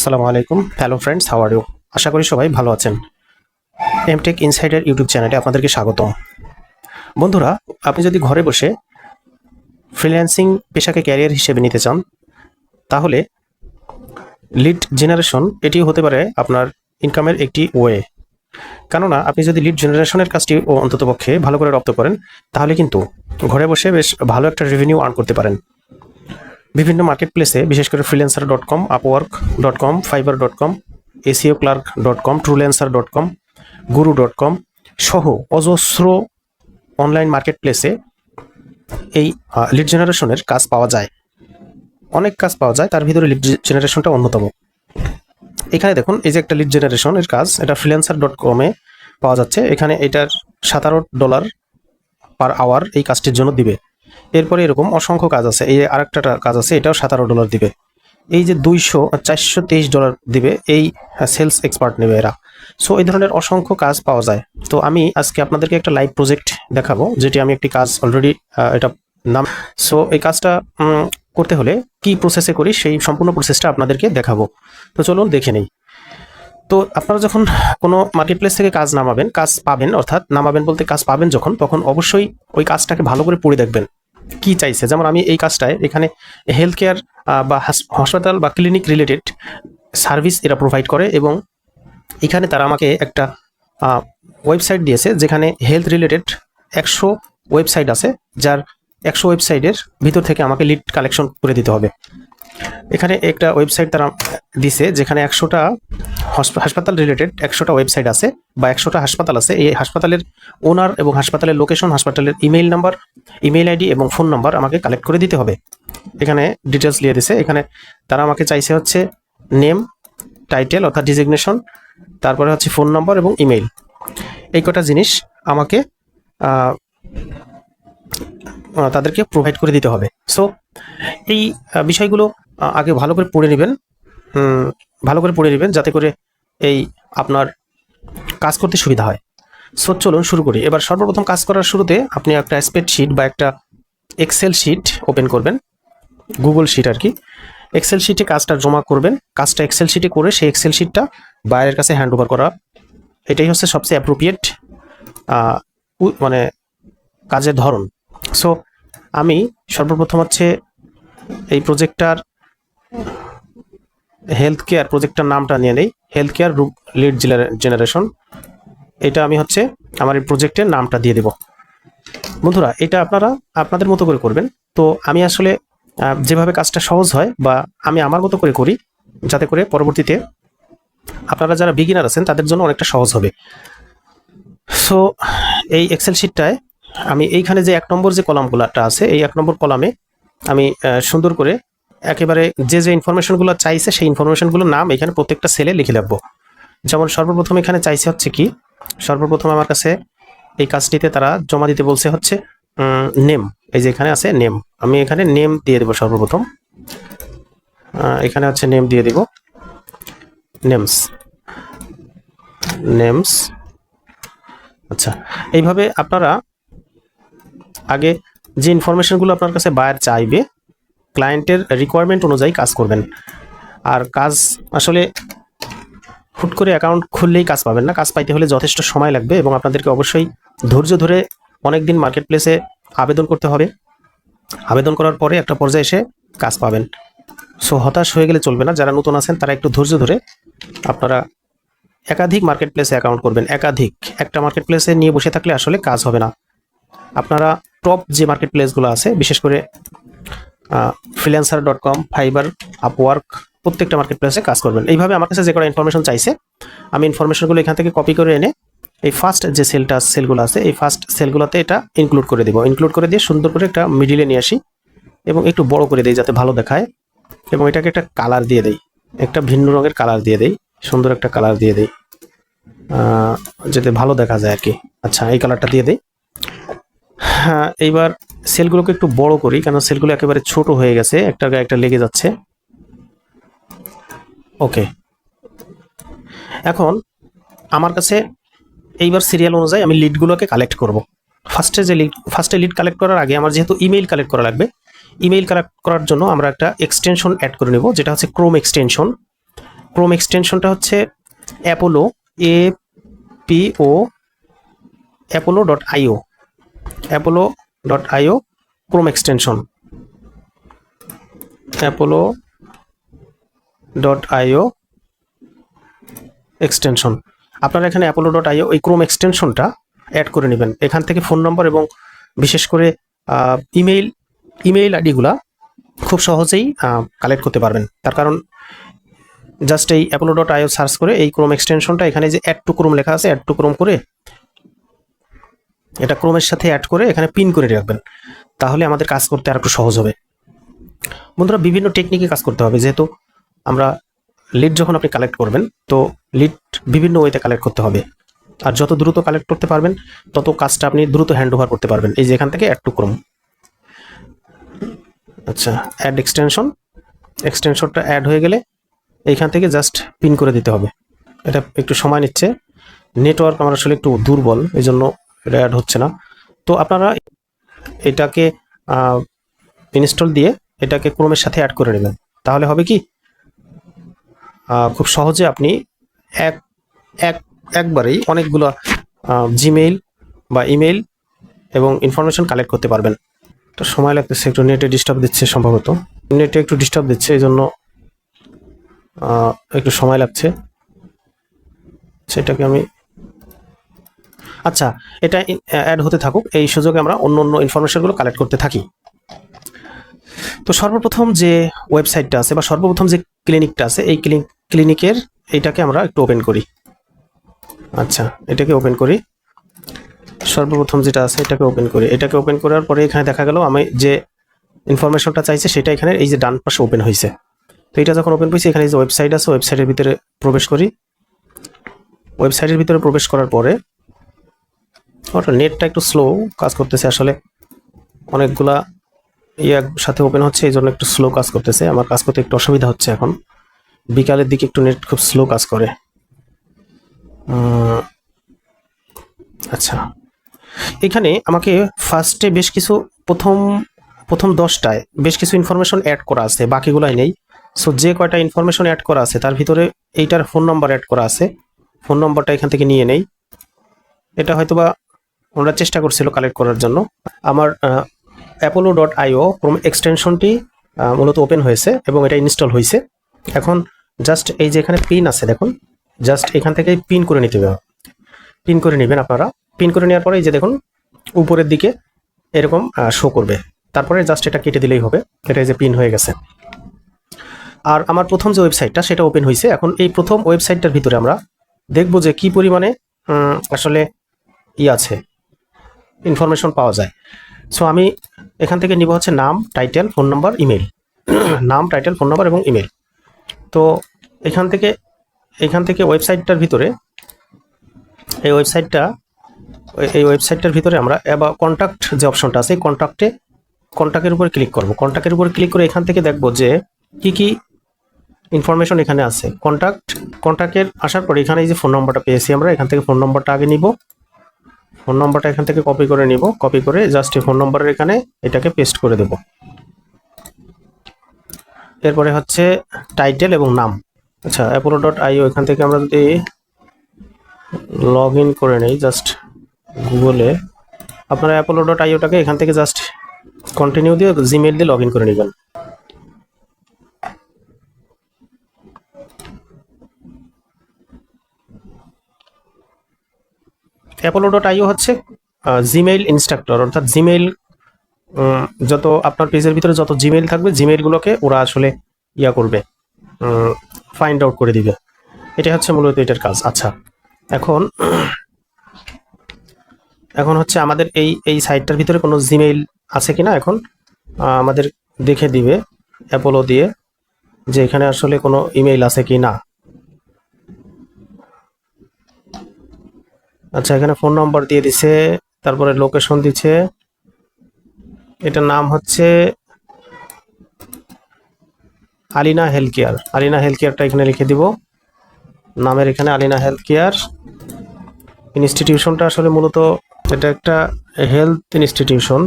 আসসালামু আলাইকুম। Hello friends how are you আশা করি সবাই ভালো আছেন। এমটেক ইনসাইডার ইউটিউব চ্যানেলে আপনাদেরকে স্বাগতম। বন্ধুরা, আপনি যদি ঘরে বসে ফ্রিল্যান্সিং পেশাকে ক্যারিয়ার হিসেবে নিতে চান, তাহলে লিড জেনারেশন এটিও হতে পারে আপনার ইনকামের একটি ওয়ে কেননা, আপনি যদি লিড জেনারেশনের কাজটি অন্ততপক্ষে ভালো করে রপ্ত করেন, তাহলে কিন্তু ঘরে বসে বেশ ভালো একটা রেভিনিউ আর্ন করতে পারেন। বিভিন্ন মার্কেট প্লেসে বিশেষ করে Freelancer dot com Upwork dot com Fiverr dot com SEO Clerk dot com Truelancer dot com Guru dot com সহ অজস্র অনলাইন মার্কেট প্লেসে এই লিড জেনারেশনের কাজ পাওয়া যায়। অনেক কাজ পাওয়া যায়, তার ভিতরে লিড জেনারেশনটা অন্যতম। এখানে দেখুন, এই যে একটা লিড জেনারেশন এর কাজ, এটা ফ্রিল্যান্সার ডট কমে পাওয়া যাচ্ছে। এখানে এটার সাতারো ডলার পার আওয়ার এই কাজটির জন্য দিবে। এরপরে এরকম অসংখ্য কাজ আছে। এই আরেকটা কাজ আছে, এটাও সাতারো ডলার দিবে। এই যে দুইশো, চারশো তেইশ ডলার দিবে, এই সেলস এক্সপার্ট নেবে এরা। সো এই ধরনের অসংখ্য কাজ পাওয়া যায়। তো আমি আজকে আপনাদেরকে একটা লাইভ প্রজেক্ট দেখাবো, যেটি আমি একটি কাজ অলরেডি এটা নাম সো এই কাজটা করতে হলে কি প্রসেসে করি, সেই সম্পূর্ণ প্রসেসটা আপনাদেরকে দেখাবো। তো চলুন দেখে নেই। তো আপনারা যখন কোনো মার্কেট প্লেস থেকে কাজ নামাবেন, কাজ পাবেন, অর্থাৎ নামাবেন বলতে কাজ পাবেন যখন, তখন অবশ্যই ওই কাজটাকে ভালো করে পড়ে দেখবেন। কি চাইছে? যেমন আমি এই কাজটায় এখানে হেলথ কেয়ার বা হাসপাতাল বা ক্লিনিক রিলেটেড সার্ভিস এরা প্রোভাইড করে এবং এখানে তারা আমাকে একটা ওয়েবসাইট দিয়েছে যেখানে হেলথ রিলেটেড একশো ওয়েবসাইট আছে, যার একশো ওয়েবসাইটের ভিতর থেকে আমাকে লিড কালেকশন করে দিতে হবে। এখানে একটা ওয়েবসাইট তারা দিছে যেখানে একশোটা হাসপাতাল রিলেটেড একশোটা ওয়েবসাইট আছে বা একশোটা হাসপাতাল আছে। এই হাসপাতালের ওনার এবং হাসপাতালের লোকেশন হাসপাতালের ইমেইল নাম্বার ইমেইল আইডি এবং ফোন নাম্বার আমাকে কালেক্ট করে দিতে হবে। এখানে ডিটেলস দিয়ে দিছে। এখানে তারা আমাকে চাইছে হচ্ছে নেম টাইটেল অর্থাৎ ডিজিগনেশন তারপরে হচ্ছে ফোন নম্বর এবং ইমেইল এই কটা জিনিস আমাকে তাদেরকে প্রোভাইড করে দিতে হবে। সো এই বিষয়গুলো আগে ভালো করে পড়ে নেবেন। ভালো করে পড়ে নেবেন যাতে করে এই আপনার কাজ করতে সুবিধা হয়। সো চলুন শুরু করি। এবার সর্বপ্রথম কাজ করার শুরুতে আপনি একটা স্প্রেডশিট বা একটা এক্সেল শিট ওপেন করবেন। গুগল শিট আর কি। এক্সেল শিটে কাজটা জমা করবেন। কাজটা এক্সেল শিটে করে সেই এক্সেল শিটটা বাইরের কাছে হ্যান্ড ওভার করা। এটাই হচ্ছে সবচেয়ে অ্যাপ্রোপ্রিয়েট মানে কাজের ধরন। সো আমি সর্বপ্রথম হচ্ছে এই প্রজেক্টটার হেলথ কেয়ার প্রজেক্টটার নামটা নিয়ে নেই। হেলথ কেয়ার লিড জেনারেশন এটা আমি হচ্ছে আমার এই প্রজেক্টের নামটা দিয়ে দেব। বন্ধুরা, এটা আপনারা আপনাদের মতো করে করবেন। তো আমি আসলে যেভাবে কাজটা সহজ হয় বা আমি আমার মতো করে করি, যাতে করে পরবর্তীতে আপনারা যারা বিগিনার আছেন, তাদের জন্য অনেকটা সহজ হবে। সো এই এক্সেল শিটটায় আমি এইখানে যে এক নম্বর যে কলামগুলোটা আছে, এই এক নম্বর কলামে আমি সুন্দর করে একেবারে যে যে ইনফরমেশনগুলো চাইছে সেই ইনফরমেশনগুলোর নাম এখানে প্রত্যেকটা সেলে লিখে রাখব। যেমন সর্বপ্রথম এখানে চাইছে হচ্ছে কি? সর্বপ্রথম আমার কাছে এই কাজটিতে তারা জমা দিতে বলছে হচ্ছে নেম এই যে এখানে আছে নেম আমি এখানে নেম দিয়ে দেবো সর্বপ্রথম। এখানে হচ্ছে নেম দিয়ে দিব। নেমস নেমস আচ্ছা এইভাবে আপনারা আগে যে ইনফরমেশনগুলো আপনার কাছে বায়ার চাইবে ক্লায়েন্টের রিকোয়ারমেন্ট অনুযায়ী কাজ করবেন। আর কাজ আসলে হুট করে অ্যাকাউন্ট খুললেই কাজ পাবেন না। কাজ পাইতে হলে যথেষ্ট সময় লাগবে এবং আপনাদেরকে অবশ্যই ধৈর্য ধরে অনেক দিন মার্কেট প্লেসে আবেদন করতে হবে। আবেদন করার পরে একটা পর্যায়ে এসে কাজ পাবেন। সো হতাশ হয়ে গেলে চলবে না। যারা নতুন আছেন, তারা একটু ধৈর্য ধরে আপনারা একাধিক মার্কেট প্লেসে অ্যাকাউন্ট করবেন। একাধিক। একটা মার্কেট প্লেসে নিয়ে বসে থাকলে আসলে কাজ হবে না। আপনারা টপ যে মার্কেট প্লেসগুলো আছে, বিশেষ করে Freelancer dot com Fiverr Upwork প্রত্যেকটা মার্কেট প্লেসে কাজ করবেন। এইভাবে আমার কাছে যে কটা ইনফরমেশন চাইছে, আমি ইনফরমেশনগুলো এখান থেকে কপি করে এনে এই ফার্স্ট যে সেলটা সেলগুলো আছে, এই ফার্স্ট সেলগুলোতে এটা ইনক্লুড করে দিব। ইনক্লুড করে দিয়ে সুন্দর করে একটা মিডিলে নিয়ে আসি এবং একটু বড় করে দিই যাতে ভালো দেখায় এবং এটাকে একটা কালার দিয়ে দেই। একটা ভিন্ন রঙের কালার দিয়ে দেই, সুন্দর একটা কালার দিয়ে দেই যাতে ভালো দেখা যায় আর কি। আচ্ছা এই কালারটা দিয়ে দেই। হ্যাঁ এইবার সেলগুলোকে একটু বড় করি কেন সেলগুলো একেবারে ছোট হয়ে গেছে, একটা একটা লেগে যাচ্ছে। ওকে এখন আমার কাছে এইবার সিরিয়াল অনুযায়ী আমি লিডগুলোকে কালেক্ট করব। ফার্স্টে যে লিড ফার্স্টে লিড কালেক্ট করার আগে আমার যেহেতু ইমেইল কালেক্ট করা লাগবে ইমেইল কালেক্ট করার জন্য আমরা একটা এক্সটেনশন অ্যাড করে নেব, যেটা হচ্ছে ক্রোম এক্সটেনশন ক্রোম এক্সটেনশনটা হচ্ছে Apollo A P O Apollo dot IO Apollo dot IO Chrome extension Apollo dot IO extension আপনারা এখানে অ্যাপোলো ডট আইও এই ক্রোম এক্সটেনশনটা অ্যাড করে নেবেন। এখান থেকে ফোন নম্বর এবং বিশেষ করে ইমেইল ইমেইল আইডিগুলা খুব সহজেই কালেক্ট করতে পারবেন। তার কারণ জাস্ট এই অ্যাপোলো ডট আইও সার্চ করে এই ক্রোম এক্সটেনশনটা এখানে যে অ্যাড টু ক্রোম লেখা আছে অ্যাড টু ক্রোম করে এটা ক্রোমের সাথে অ্যাড করে এখানে পিন করে রাখবেন। তাহলে আমাদের কাজ করতে আর একটু সহজ হবে। বন্ধুরা, বিভিন্ন টেকনিকে কাজ করতে হবে। যেহেতু আমরা লিড যখন আপনি কালেক্ট করবেন, তো লিড বিভিন্ন ওয়েতে কালেক্ট করতে হবে। আর যত দ্রুত কালেক্ট করতে পারবেন, তত কাজটা আপনি দ্রুত হ্যান্ড ওভার করতে পারবেন। এই যে এখান থেকে অ্যাড টু ক্রোম আচ্ছা অ্যাড এক্সটেনশন এক্সটেনশনটা অ্যাড হয়ে গেলে এইখান থেকে জাস্ট পিন করে দিতে হবে। এটা একটু সময় নিচ্ছে। নেটওয়ার্ক আমার আসলে একটু দুর্বল এই জন্য এটা অ্যাড হচ্ছে না। তো আপনারা এটাকে ইনস্টল দিয়ে এটাকে ক্রোমের সাথে অ্যাড করে নেবেন। তাহলে হবে কি? খুব সহজে আপনি এক এক, একবারেই অনেকগুলো জিমেইল বা ইমেইল এবং ইনফরমেশন কালেক্ট করতে পারবেন। তো সময় লাগতেছে, একটু নেটে ডিস্টার্ব দিচ্ছে সম্ভবত। নেটে একটু ডিস্টার্ব দিচ্ছে এই জন্য একটু সময় লাগছে। সেটাকে আমি আচ্ছা এটা অ্যাড হতে থাকুক, এই সুযোগে আমরা অন্য অন্য ইনফরমেশনগুলো কালেক্ট করতে থাকি। তো সর্বপ্রথম যে ওয়েবসাইটটা আছে বা সর্বপ্রথম যে ক্লিনিকটা আছে, এই ক্লিনিক ক্লিনিকের এইটাকে আমরা একটু ওপেন করি। আচ্ছা এটাকে ওপেন করি। সর্বপ্রথম যেটা আছে, এটাকে ওপেন করি। এটাকে ওপেন করার পরে এখানে দেখা গেল, আমি যে ইনফরমেশনটা চাইছে, সেটা এখানে এই যে ডান পাশে ওপেন হয়েছে তো এটা যখন ওপেন হয়েছে এখানে যে ওয়েবসাইট আছে ওয়েবসাইটের ভিতরে প্রবেশ করি। ওয়েবসাইটের ভিতরে প্রবেশ করার পরে ওটা নেটটা একটু স্লো কাজ করতেছে। আসলে অনেকগুলা ইয়ে সাথে ওপেন হচ্ছে, এই জন্য একটু স্লো কাজ করতেছে। আমার কাজ করতে একটু অসুবিধা হচ্ছে এখন। বিকালের দিকে একটু নেট খুব স্লো কাজ করে। আচ্ছা। এখানে আমাকে ফার্স্টে বেশ কিছু প্রথম প্রথম দশটায় বেশ কিছু ইনফরমেশন অ্যাড করা আছে, বাকিগুলাই নেই। সো যে কয়টা ইনফরমেশন অ্যাড করা আছে, তার ভিতরে এইটার ফোন নম্বর অ্যাড করা আছে। ফোন নম্বরটা এখান থেকে নিয়ে নেই। এটা হয়তোবা ওরা চেষ্টা করছিল কালেক্ট করার জন্য। আমার অ্যাপোলো ডট আইও ক্রোম এক্সটেনশনটি মূলত ওপেন হয়েছে এবং এটা ইনস্টল হয়েছে। এখন জাস্ট এই যে এখানে পিন আছে দেখুন জাস্ট এখান থেকে পিন করে নিতে হবে। পিন করে নেবেন আপনারা। পিন করে নেওয়ার পরে এই যে দেখুন, উপরের দিকে এরকম শো করবে। তারপরে জাস্ট এটা কেটে দিলেই হবে। এটা যে পিন হয়ে গেছে। আর আমার প্রথম যে ওয়েবসাইটটা সেটা ওপেন হয়েছে। এখন এই প্রথম ওয়েবসাইটটার ভিতরে আমরা দেখব যে কি পরিমাণে আসলে ই আছে। ইনফরমেশন পাওয়া যায়। সো আমি এখান থেকে নিব হচ্ছে নাম টাইটেল ফোন নাম্বার ইমেল নাম টাইটেল ফোন নাম্বার এবং ইমেল তো, এখান থেকে এখান থেকে ওয়েবসাইটটার ভিতরে, এই ওয়েবসাইটটা এই ওয়েবসাইটটার ভিতরে আমরা এবার কন্ট্যাক্ট যে অপশনটা আছে, এই কন্ট্যাক্টে কন্ট্যাক্টের উপর ক্লিক করব। কন্ট্যাক্টের উপর ক্লিক করে এখান থেকে দেখব যে, কি কি ইনফরমেশন এখানে আছে। কন্ট্যাক্ট কন্ট্যাক্টের আসার পরে এখানে এই যে ফোন নম্বরটা পেয়েছি আমরা, এখান থেকে ফোন নম্বরটা আগে নিব। ফোন নম্বরটা এখান থেকে কপি করে নিব। কপি করে জাস্ট এই ফোন নম্বরের এখানে এটাকে পেস্ট করে দেব। এরপরে হচ্ছে টাইটেল এবং নাম। আচ্ছা অ্যাপোলো ডট আইও এখান থেকে আমরা যদি লগ ইন করে নেই জাস্ট গুগলে আপনারা অ্যাপোলো ডট আইওটাকে এখান থেকে জাস্ট কন্টিনিউ দিয়ে জিমেল দিয়ে লগ ইন করে নেবেন। অ্যাপোলো ডট আইও হচ্ছে জিমেইল ইনস্ট্রাক্টর অর্থাৎ জিমেইল যত আপনার পেজের ভিতরে যত জিমেইল থাকবে জিমেইলগুলোকে ওরা আসলে ইয়া করবে ফাইন্ড আউট করে দিবে। এটা হচ্ছে মূলত এটার কাজ। আচ্ছা এখন এখন হচ্ছে আমাদের এই এই সাইটটার ভিতরে কোনো জিমেইল আছে কিনা এখন? আমাদের দেখে দিবে অ্যাপোলো দিয়ে, যে এখানে আসলে কোনো ইমেইল আছে কি না আচ্ছা এখানে ফোন নাম্বার দিয়ে দিছে, তারপরে লোকেশন দিচ্ছে এটার নাম হচ্ছে Alina health care Alina health কেয়ারটা এখানে লিখে দিব। নামের এখানে আলিনা হেলথ কেয়ার ইনস্টিটিউশনটা আসলে মূলত এটা একটা হেলথ ইনস্টিটিউশন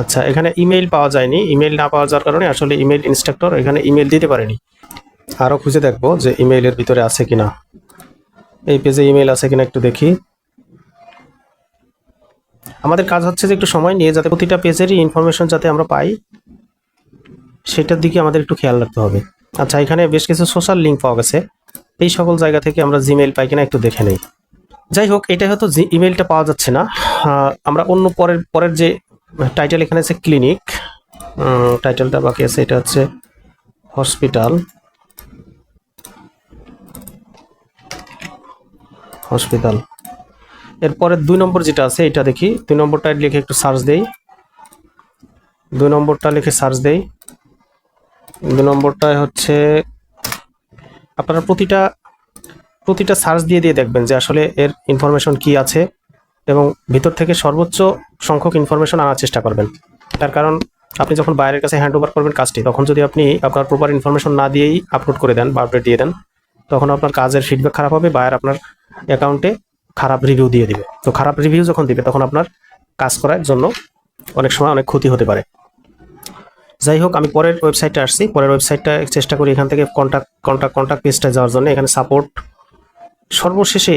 আচ্ছা এখানে ইমেল পাওয়া যায়নি। ইমেল না পাওয়া যাওয়ার কারণে আসলে ইমেল ইনস্ট্রাক্টর এখানে ইমেল দিতে পারেনি। আরও খুঁজে দেখব যে ইমেইলের ভিতরে আছে কিনা। এই পেজে ইমেল আছে কিনা একটু দেখি। আমাদের কাজ হচ্ছে যে একটু সময় নিয়ে যাতে প্রতিটা পেজেরই ইনফরমেশন যাতে আমরা পাই, সেটার দিকে আমাদের একটু খেয়াল রাখতে হবে। আচ্ছা এখানে বেশ কিছু সোশ্যাল লিঙ্ক পাওয়া গেছে। এই সকল জায়গা থেকে আমরা জিমেল পাই কিনা একটু দেখে নেই। যাই হোক এটা হয়তো ইমেইলটা পাওয়া যাচ্ছে না। আমরা অন্য পরের পরের যে টাইটেল এখানে আছে ক্লিনিক টাইটেলটা বাকি আছে, এটা হচ্ছে হসপিটাল হসপিটাল। এরপরে দুই নম্বর যেটা আছে, এটা দেখি। দুই নম্বরটা লিখে একটু সার্চ দেই। দুই নম্বরটা লিখে সার্চ দেই। দুই নম্বরটায় হচ্ছে, আপনারা প্রতিটা প্রতিটা সার্চ দিয়ে দিয়ে দেখবেন যে আসলে এর ইনফরমেশন কি আছে এবং ভিতর থেকে সর্বোচ্চ সংখ্যক ইনফরমেশন আনার চেষ্টা করবেন। তার কারণ, আপনি যখন বাইরের কাছে হ্যান্ড ওভার করবেন কাজটি, তখন যদি আপনি আপনার প্রপার ইনফরমেশন না দিয়েই আপলোড করে দেন বা আপডেট দিয়ে দেন, তখন আপনার কাজের ফিডব্যাক খারাপ হবে বায়ার আপনার অ্যাকাউন্টে খারাপ রিভিউ দিয়ে দিবে। তো খারাপ রিভিউ যখন দিবে, তখন আপনার কাজ করার জন্য অনেক সময় অনেক ক্ষতি হতে পারে। যাই হোক, আমি পরের ওয়েবসাইটে আসছি। পরের ওয়েবসাইটটা চেষ্টা করি এখান থেকে কন্ট্যাক্ট কন্ট্যাক্ট কন্ট্যাক্ট পেজটা যাওয়ার জন্য। এখানে সাপোর্ট সর্বশেষে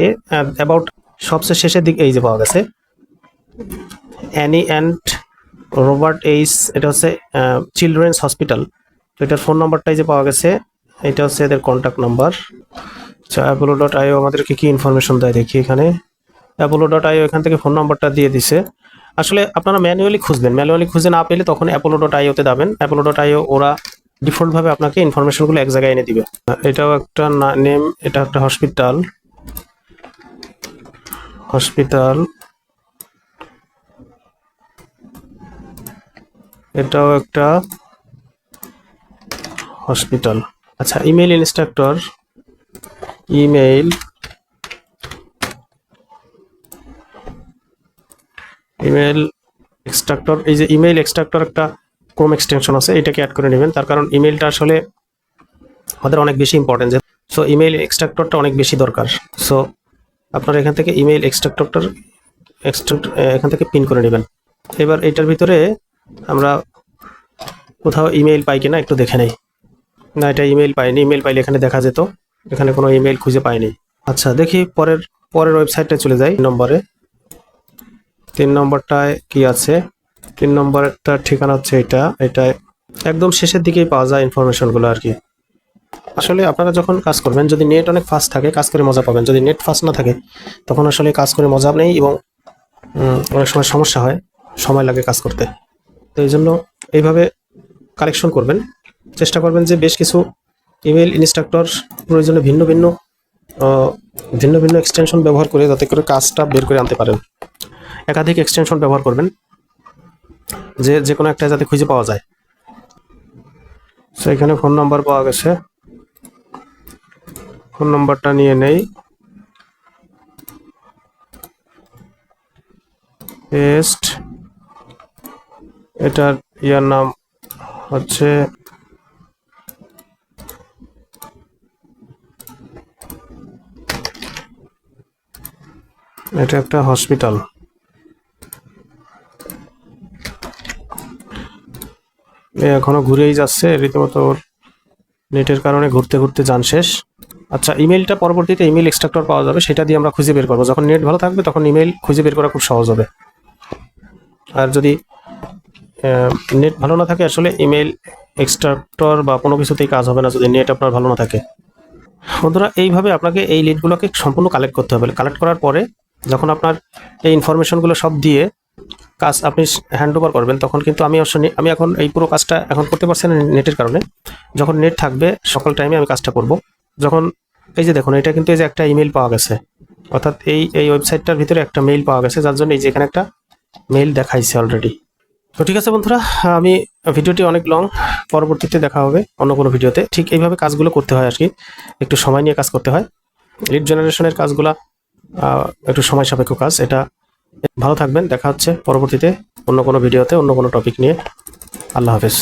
অ্যাবাউট সবচেয়ে শেষের দিকে এই যে পাওয়া গেছে। অ্যানি অ্যান্ড রোবার্ট এইস এটা হচ্ছে চিলড্রেন্স হসপিটাল তো এটার ফোন নাম্বারটাই যে পাওয়া গেছে, এটা হচ্ছে এদের কন্ট্যাক্ট নাম্বার আচ্ছা অ্যাপোলো ডট আইও আমাদেরকে কি ইনফরমেশন দেয় দেখি এখানে। অ্যাপোলো ডট আইও এখান থেকে ফোন নাম্বারটা দিয়ে দিছে। আসলে আপনারা ম্যানুয়ালি খুঁজবেন। ম্যানুয়ালি খুঁজে না পেলে তখন অ্যাপোলো ডট আইওতে যাবেন। অ্যাপোলো ডট আইও ওরা ডিফল্টভাবে আপনাকে ইনফরমেশনগুলো এক জায়গায় এনে দিবে। এটাও একটা নেম এটা একটা হসপিটাল হসপিটাল এটাও একটা হসপিটাল আচ্ছা email instructor email. Email extractor, এই যে ইমেইল এক্সট্রাক্টর একটা ক্রোম এক্সটেনশন আছে, এটাকে অ্যাড করে নেবেন। তার কারণ ইমেলটা আসলে আমাদের অনেক বেশি ইম্পর্টেন্ট সো ইমেইল এক্সট্রাক্টরটা অনেক বেশি দরকার। সো আপনারা এখান থেকে ইমেল এক্সট্রাক্টরটার এক্সট্রাক্ট এখান থেকে পিন করে নেবেন। এবার এটার ভিতরে আমরা কোথাও ইমেল পাই কিনা একটু দেখে নেই। না, এটা ইমেল পাইনি ইমেল পাইলে এখানে দেখা যেত। এখানে কোনো ইমেল খুঁজে পাইনি। আচ্ছা দেখি পরের পরের ওয়েবসাইটে চলে যাই। নম্বরে। তিন নম্বরটায় কি আছে? তিন নম্বরেরটা ঠিকানা হচ্ছে এটা। এটা একদম শেষের দিকেই পাওয়া যায় ইনফরমেশনগুলো আর কি। আসলে আপনারা যখন কাজ করবেন, যদি নেট অনেক ফাস্ট থাকে, কাজ করে মজা পাবেন। যদি নেট ফাস্ট না থাকে, তখন আসলে কাজ করে মজা নেই এবং অনেক সময় সমস্যা হয় সময় লাগে কাজ করতে। তো এই জন্য এইভাবে কালেকশন করবেন। চেষ্টা করবেন যে বেশ কিছু ইমেল ইনস্ট্রাক্টর প্রয়োজনে ভিন্ন ভিন্ন ভিন্ন ভিন্ন এক্সটেনশন ব্যবহার করে যাতে করে কাজটা বের করে আনতে পারেন। একাধিক এক্সটেনশন ব্যবহার করবেন, যে যে কোনো একটা যাতে খুঁজে পাওয়া যায়। তো এখানে ফোন নাম্বার পাওয়া গেছে। ফোন নাম্বারটা নিয়ে নেই। এটার ইয়ার নাম হচ্ছে এটা একটা হসপিটাল এখনও ঘুরেই যাচ্ছে, রীতিমতো ওর নেটের কারণে ঘুরতে ঘুরতে যান শেষ। আচ্ছা ইমেলটা পরবর্তীতে ইমেল এক্সট্রাক্টর পাওয়া যাবে, সেটা দিয়ে আমরা খুঁজে বের করব। যখন নেট ভালো থাকবে, তখন ইমেল খুঁজে বের করা খুব সহজ হবে। আর যদি নেট ভালো না থাকে, আসলে ইমেল এক্সট্রাক্টর বা কোনো কিছুতেই কাজ হবে না, যদি নেট আপনার ভালো না থাকে। বন্ধুরা, এইভাবে আপনাকে এই লিডগুলোকে সম্পূর্ণ কালেক্ট করতে হবে। কালেক্ট করার পরে যখন আপনার এই ইনফরমেশনগুলো সব দিয়ে কাজ আপনি হ্যান্ড ওভার করবেন, তখন কিন্তু আমি অবশ্য নে- আমি এখন এই পুরো কাজটা এখন করতে পারছি না নেটের কারণে। যখন নেট থাকবে, সকল টাইমে আমি কাজটা করব। যখন এই যে দেখুন, এটা কিন্তু এই যে একটা ইমেল পাওয়া গেছে। অর্থাৎ এই এই ওয়েবসাইটটার ভিতরে একটা মেইল পাওয়া গেছে, যার জন্য এই যে এখানে একটা মেইল দেখাইছে অলরেডি তো ঠিক আছে বন্ধুরা, আমি ভিডিওটি অনেক লং পরবর্তীতে দেখা হবে অন্য কোনো ভিডিওতে। ঠিক এইভাবে কাজগুলো করতে হয় আর কি। একটু সময় নিয়ে কাজ করতে হয়। লিড জেনারেশনের কাজগুলা একটু সময় সাপেক্ষ কাজ। এটা ভালো থাকবেন। দেখা হচ্ছে পরবর্তীতে অন্য কোনো ভিডিওতে, অন্য কোনো টপিক নিয়ে। আল্লাহ হাফেজ।